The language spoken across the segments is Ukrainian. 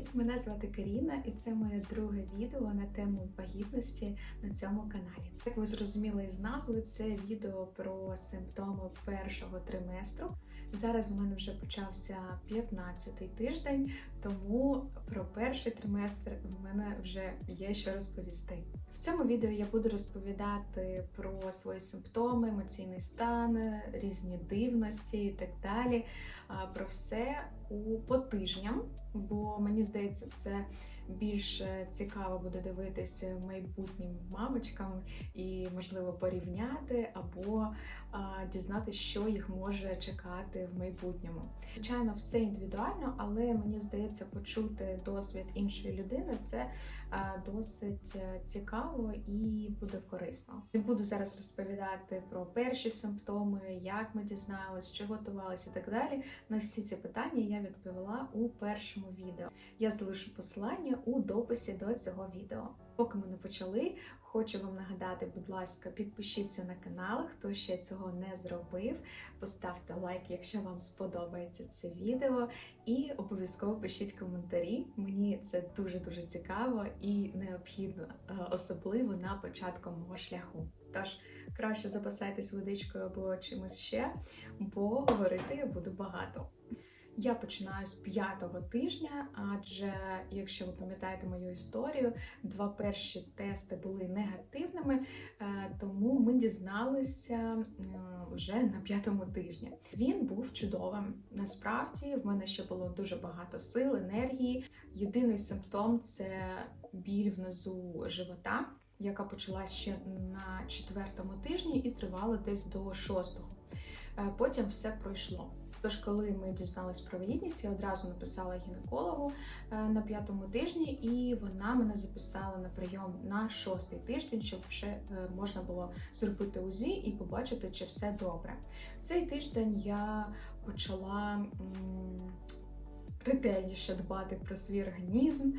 Привіт! Мене звати Каріна, і це моє друге відео на тему вагітності на цьому каналі. Як ви зрозуміли із назви, це відео про симптоми першого триместру. Зараз в мене вже почався 15-й тиждень, тому про перший триместр в мене вже є що розповісти. В цьому відео я буду розповідати про свої симптоми, емоційний стан, різні дивності і так далі. Про все у по тижням, бо мені здається, це більш е, цікаво буде дивитися майбутнім мамочкам і, можливо, порівняти або дізнатися, що їх може чекати в майбутньому. Звичайно, все індивідуально, але мені здається, почути досвід іншої людини це досить е, цікаво і буде корисно. Не буду зараз розповідати про перші симптоми, як ми дізналися, що готувалися і так далі. На всі ці питання я відповіла у першому відео. Я залишу посилання у дописі до цього відео. Поки ми не почали, хочу вам нагадати, будь ласка, підпишіться на канал, хто ще цього не зробив. Поставте лайк, якщо вам сподобається це відео, і обов'язково пишіть коментарі. Мені це дуже дуже цікаво і необхідно, е, особливо на початку мого шляху. Тож краще запасайтесь водичкою або чимось ще, бо говорити я буду багато. Я починаю з п'ятого тижня, адже якщо ви пам'ятаєте мою історію, два перші тести були негативними, е, тому ми дізналися вже на п'ятому тижні. Він був чудовим. Насправді в мене ще було дуже багато сил, енергії. Єдиний симптом це біль внизу живота, яка почалась ще на четвертому тижні і тривала десь до шостого. Е, Потім все пройшло. Тож, коли ми дізналися про вагітність, я одразу написала гінекологу е, на п'ятому тижні, і вона мене записала на прийом на шостий тиждень, щоб вже е, можна було зробити УЗІ і побачити, чи все добре. Цей тиждень я почала. Ретельніше дбати про свій організм,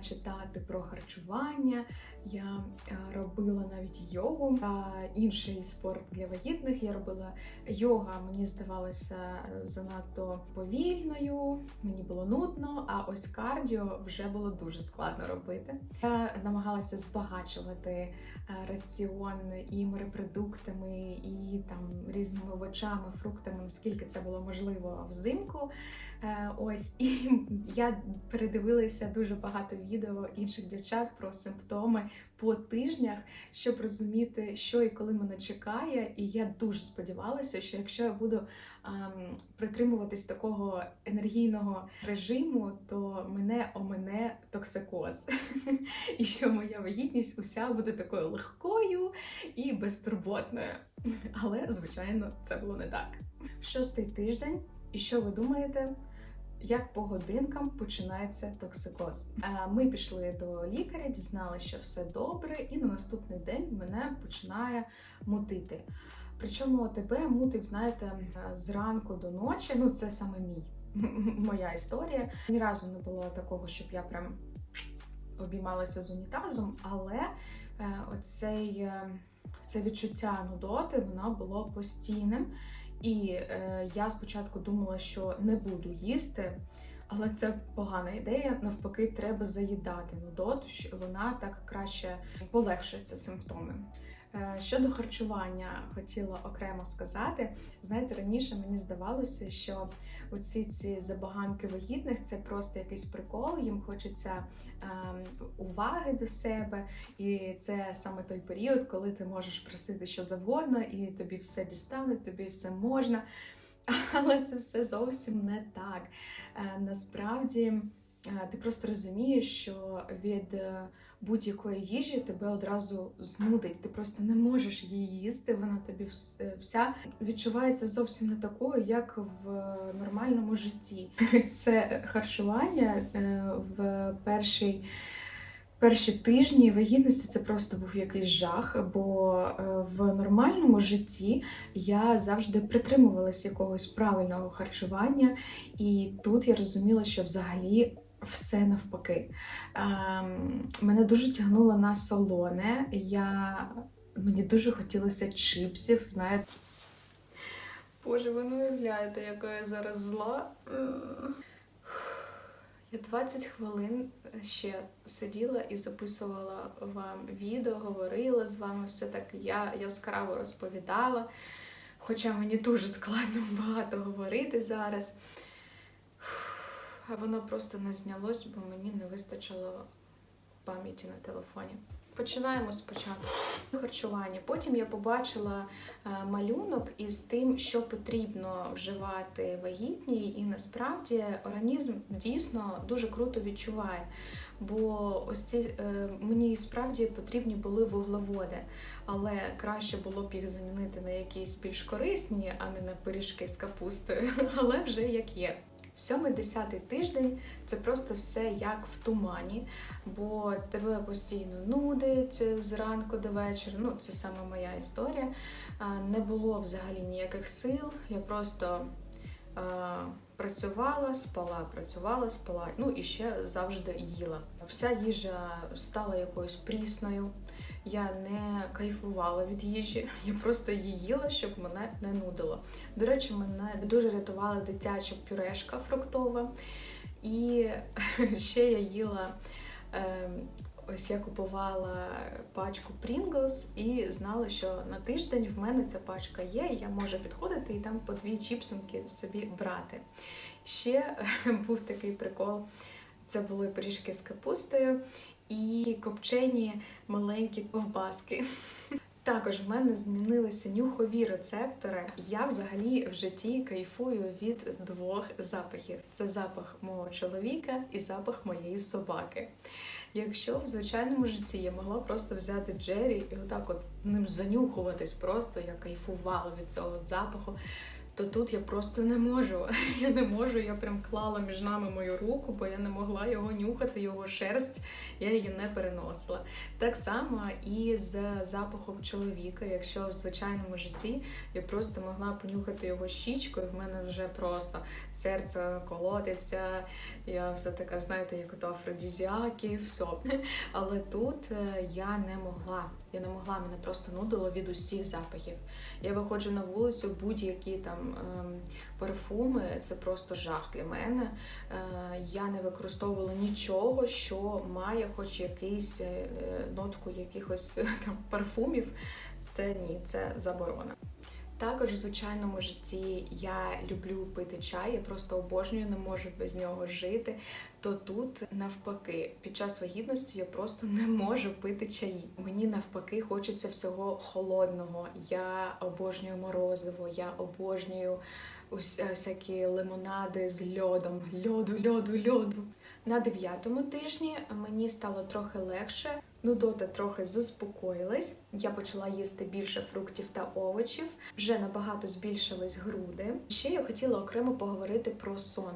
читати про харчування. Я робила навіть йогу та інший спорт для вагітних. Я робила йога, мені здавалося занадто повільною, мені було нудно, а ось кардіо вже було дуже складно робити. Я намагалася збагачувати раціон і морепродуктами, і там різними овочами, фруктами, наскільки це було можливо взимку. Е, Ось і я передивилася дуже багато відео інших дівчат про симптоми по тижнях, щоб розуміти, що і коли мене чекає. І я дуже сподівалася, що якщо я буду ем, притримуватись такого енергійного режиму, то мене омене токсикоз, і що моя вагітність уся буде такою легкою і безтурботною. Але, звичайно, це було не так. Шостий тиждень, і що ви думаєте? Як по годинкам починається токсикоз. Е, Ми пішли до лікаря, дізналися, що все добре, і на наступний день мене починає мутити. Причому тебе мутить, знаєте, зранку до ночі. Ну, це саме мій моя історія. Ні разу не було такого, щоб я прям обіймалася з унітазом, але е, оцей, е, це відчуття нудоти воно було постійним. І е, я спочатку думала, що не буду їсти, але це погана ідея. Навпаки, треба заїдати нудоту, вона так краще полегшується симптоми. Е, Щодо харчування, хотіла окремо сказати. Знаєте, раніше мені здавалося, що оці ці забаганки вагітних це просто якийсь прикол. Їм хочеться ем, уваги до себе, і це саме той період, коли ти можеш просити що завгодно, і тобі все дістануть, тобі все можна. Але це все зовсім не так. Е, Насправді е, ти просто розумієш, що від е, будь-якої їжі тебе одразу знудить. Ти просто не можеш її їсти. Вона тобі вся відчувається зовсім не такою, як в нормальному житті. Це харчування в перший. Перші тижні вагітності це просто був якийсь жах, бо е, в нормальному житті я завжди притримувалась якогось правильного харчування, і тут я розуміла, що взагалі все навпаки. Ем, мене дуже тягнуло на солоне. Я... Мені дуже хотілося чипсів, знаєте. Боже, ви не уявляєте, яка я зараз зла. Я 20 хвилин ще сиділа і записувала вам відео, говорила з вами все так я яскраво розповідала. Хоча мені дуже складно багато говорити зараз. А воно просто не знялось, бо мені не вистачило пам'яті на телефоні. Починаємо спочатку. Харчування. Потім я побачила е, малюнок із тим, що потрібно вживати вагітній, і насправді організм дійсно дуже круто відчуває. Бо ось ці е, мені справді потрібні були вуглеводи, але краще було б їх замінити на якісь більш корисні, а не на пиріжки з капустою. Але вже як є. Сьомий десятий тиждень це просто все як в тумані, бо тебе постійно нудить зранку до вечора. Ну, це саме моя історія. Не було взагалі ніяких сил. Я просто працювала, спала, працювала, спала. Ну і ще завжди їла. Вся їжа стала якоюсь прісною. Я не кайфувала від їжі, я просто її їла, щоб мене не нудило. До речі, мене дуже рятувала дитяча пюрешка фруктова. І ще я їла. Ем, ось я купувала пачку Pringles і знала, що на тиждень в мене ця пачка є, і я можу підходити і там по дві чіпсинки собі брати. Ще був такий прикол: це були пиріжки з капустою і копчені маленькі ковбаски. Також в мене змінилися нюхові рецептори. Я взагалі в житті кайфую від двох запахів: це запах мого чоловіка і запах моєї собаки. Якщо в звичайному житті я могла просто взяти Джері і отак от ним занюхуватись, просто я кайфувала від цього запаху то тут я просто не можу. Я не можу, я прям клала між нами мою руку, бо я не могла його нюхати, його шерсть, я її не переносила. Так само і з запахом чоловіка, якщо в звичайному житті я просто могла понюхати його щічку, і в мене вже просто серце колотиться, я все така, знаєте, як ото афродізіаки, все. Але тут е, я не могла. Я не могла, мене просто нудило від усіх запахів. Я виходжу на вулицю, будь-які там ем, парфуми, це просто жах для мене. Е, я не використовувала нічого, що має хоч якийсь е, нотку якихось там парфумів. Це ні, це заборона. Також в звичайному житті я люблю пити чай, я просто обожнюю, не можу без нього жити. То тут навпаки, під час вагітності я просто не можу пити чаї. Мені навпаки хочеться всього холодного. Я обожнюю морозиво, я обожнюю всякі лимонади з льодом, льоду, льоду, льоду. На дев'ятому тижні мені стало трохи легше. Нудота трохи заспокоїлась. Я почала їсти більше фруктів та овочів. Вже набагато збільшились груди. Ще я хотіла окремо поговорити про сон.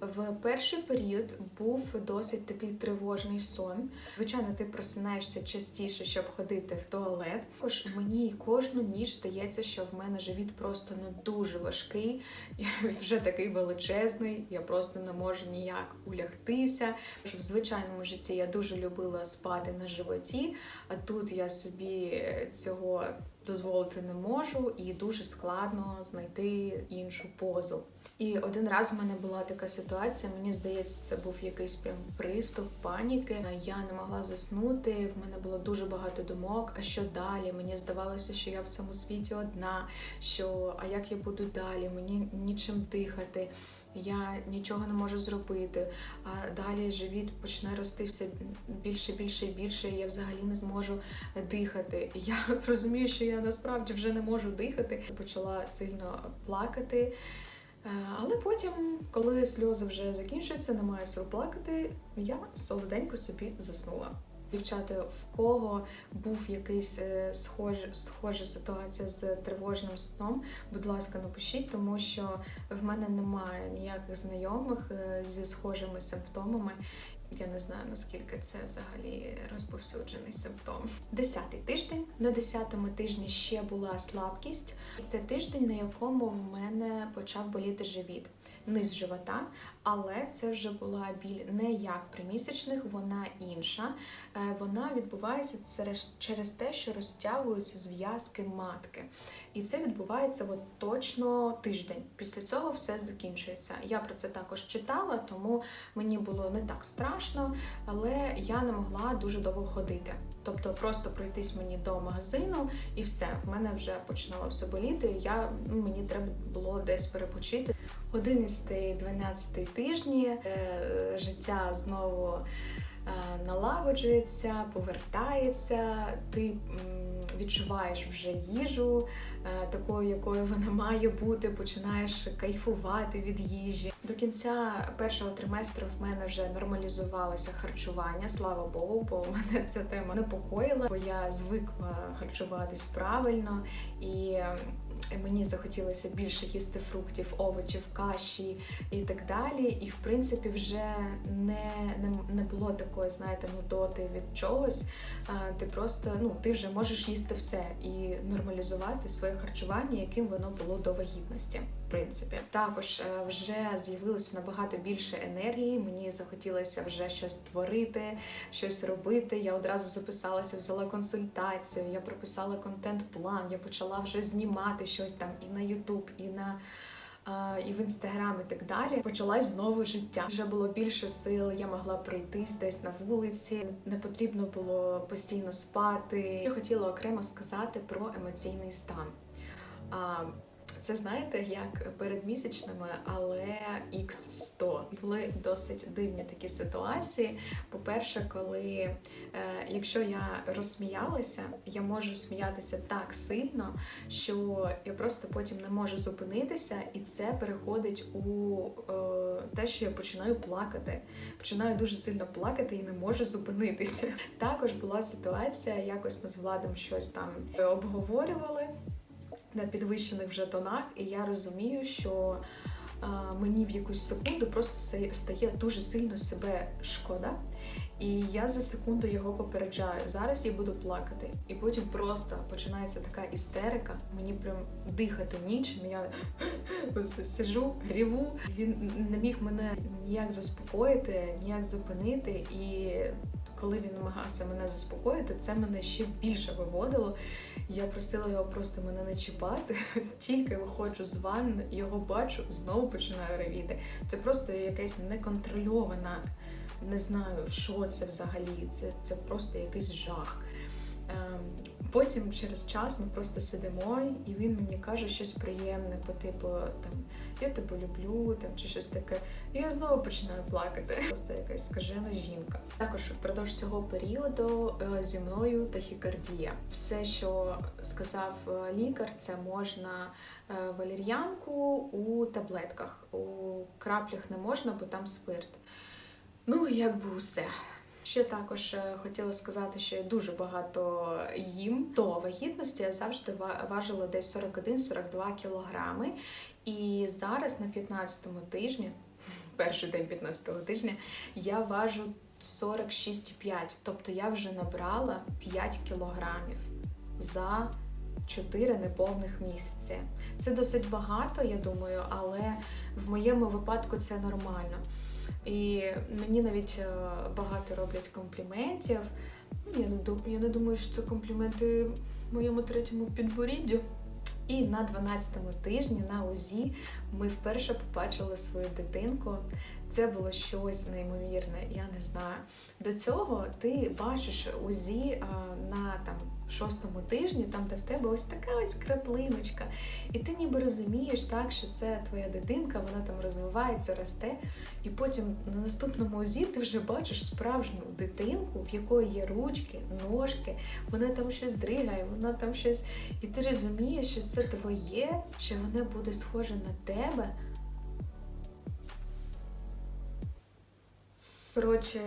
В перший період був досить такий тривожний сон. Звичайно, ти просинаєшся частіше, щоб ходити в туалет. Також мені кожну ніч здається, що в мене живіт просто ну дуже важкий, вже такий величезний. Я просто не можу ніяк улягтися. В звичайному житті я дуже любила спати на животі, а тут я собі цього дозволити не можу, і дуже складно знайти іншу позу. І один раз в мене була така ситуація, мені здається, це був якийсь прям приступ паніки. Я не могла заснути, в мене було дуже багато думок. А що далі? Мені здавалося, що я в цьому світі одна. Що а як я буду далі? Мені нічим дихати я нічого не можу зробити. А далі живіт почне рости все більше, більше і більше. і Я взагалі не зможу дихати. Я розумію, що я насправді вже не можу дихати. Почала сильно плакати. Е, але потім, коли сльози вже закінчуються, немає сил плакати, я солоденько собі заснула. Дівчата, в кого був якийсь е, схожа схожа ситуація з тривожним сном, будь ласка, напишіть, тому що в мене немає ніяких знайомих е, зі схожими симптомами. Я не знаю наскільки це взагалі розповсюджений симптом. Десятий тиждень. На десятому тижні ще була слабкість. Це тиждень, на якому в мене почав боліти живіт. Низ живота, але це вже була біль не як при місячних, вона інша. Е, Вона відбувається через, через те, що розтягуються зв'язки матки. І це відбувається от точно тиждень. Після цього все закінчується. Я про це також читала, тому мені було не так страшно, але я не могла дуже довго ходити. Тобто просто пройтись мені до магазину і все. В мене вже починало все боліти. Я ну, мені треба було десь перепочити. 11-12 тижні е, життя знову е, налагоджується, повертається. Ти відчуваєш вже їжу е, такою, якою вона має бути. Починаєш кайфувати від їжі. До кінця першого триместру в мене вже нормалізувалося харчування. Слава Богу, бо мене ця тема непокоїла, бо я звикла харчуватись правильно і. ем, Мені захотілося більше їсти фруктів, овочів, каші і так далі. І в принципі, вже не, не, не було такої, знаєте, нудоти від чогось. А, Ти просто ну ти вже можеш їсти все і нормалізувати своє харчування, яким воно було до вагітності. Принципі, також е, вже з'явилося набагато більше енергії. Мені захотілося вже щось творити, щось робити. Я одразу записалася, взяла консультацію, я прописала контент-план, я почала вже знімати щось там і на YouTube, і на. І в інстаграм, і так далі почалась знову життя. Вже було більше сил. Я могла пройтись десь на вулиці. Не потрібно було постійно спати. Я хотіла окремо сказати про емоційний стан. Це знаєте, як перед місячними, але x 100 були досить дивні такі ситуації. По-перше, коли е, якщо я розсміялася, я можу сміятися так сильно, що я просто потім не можу зупинитися, і це переходить у е, те, що я починаю плакати. Починаю дуже сильно плакати і не можу зупинитися. Також була ситуація, якось ми з владом щось там обговорювали на підвищених вже тонах, і я розумію, що а, мені в якусь секунду просто стає дуже сильно себе шкода. І я за секунду його попереджаю. Зараз я буду плакати. І потім просто починається така істерика. Мені прям дихати нічим. Я сижу, ріву. Він не міг мене ніяк заспокоїти, ніяк зупинити. І коли він намагався мене заспокоїти, це мене ще більше виводило. Я просила його просто мене не чіпати. Тільки виходжу з ванни, його бачу, знову починаю ревіти. Це просто якась неконтрольована, не знаю, що це взагалі. Це, це просто якийсь жах. Ем, Потім через час ми просто сидимо, і він мені каже щось приємне, по типу там я тебе люблю, там чи щось таке. І я знову починаю плакати. Просто якась скажена жінка. Також впродовж цього періоду е, зі мною тахікардія. Все, що сказав е, лікар, це можна е, валір'янку у таблетках. У краплях не можна, бо там спирт. Ну, якби усе. Ще також е, хотіла сказати, що я дуже багато їм. До вагітності я завжди важила десь 41-42 кілограми. І зараз на 15-му тижні, перший день 15-го тижня, я важу 46,5. Тобто я вже набрала 5 кілограмів за 4 неповних місяці. Це досить багато, я думаю, але в моєму випадку це нормально. І мені навіть е, багато роблять компліментів. Я не, думаю, я не думаю, що це компліменти моєму третьому підборіддю. І на 12-му тижні на УЗІ ми вперше побачили свою дитинку. Це було щось неймовірне, я не знаю. До цього ти бачиш УЗІ а, на там шостому тижні, там де в тебе ось така ось краплиночка. І ти ніби розумієш так, що це твоя дитинка, вона там розвивається, росте. І потім на наступному УЗІ ти вже бачиш справжню дитинку, в якої є ручки, ножки, вона там щось дригає, вона там щось. І ти розумієш, що це твоє, що воно буде схоже на тебе. Коротше,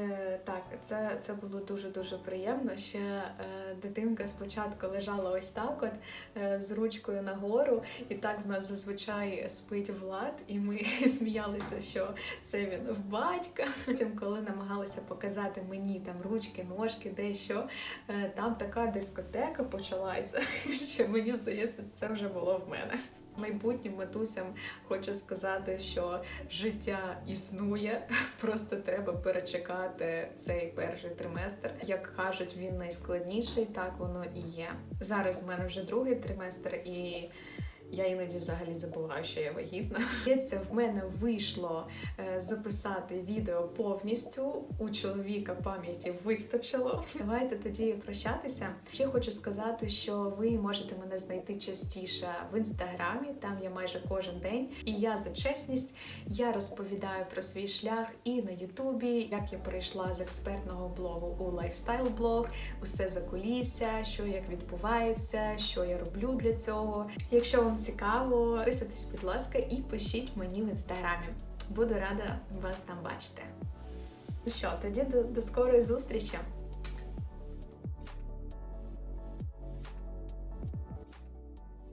так, це, це було дуже-дуже приємно. Ще е, дитинка спочатку лежала ось так, от е, з ручкою нагору, і так в нас зазвичай спить Влад, і ми сміялися, що це він в батька. Потім, коли намагалися показати мені там ручки, ножки, дещо, е, там така дискотека почалася, що мені здається, це вже було в мене. Майбутнім матусям хочу сказати, що життя існує, просто треба перечекати цей перший триместр. Як кажуть, він найскладніший, так воно і є. Зараз в мене вже другий триместр, і я іноді взагалі забуваю, що я вагітна. Здається, в мене вийшло е, записати відео повністю. У чоловіка пам'яті вистачило. Давайте тоді прощатися. Ще хочу сказати, що ви можете мене знайти частіше в інстаграмі. Там я майже кожен день. І я за чесність я розповідаю про свій шлях і на Ютубі, як я перейшла з експертного блогу у лайфстайл блог, усе за кулісся, що як відбувається, що я роблю для цього. Якщо вам цікаво, писатись, будь ласка, і пишіть мені в інстаграмі. Буду рада вас там бачити. Ну що, тоді до, до скорої зустрічі!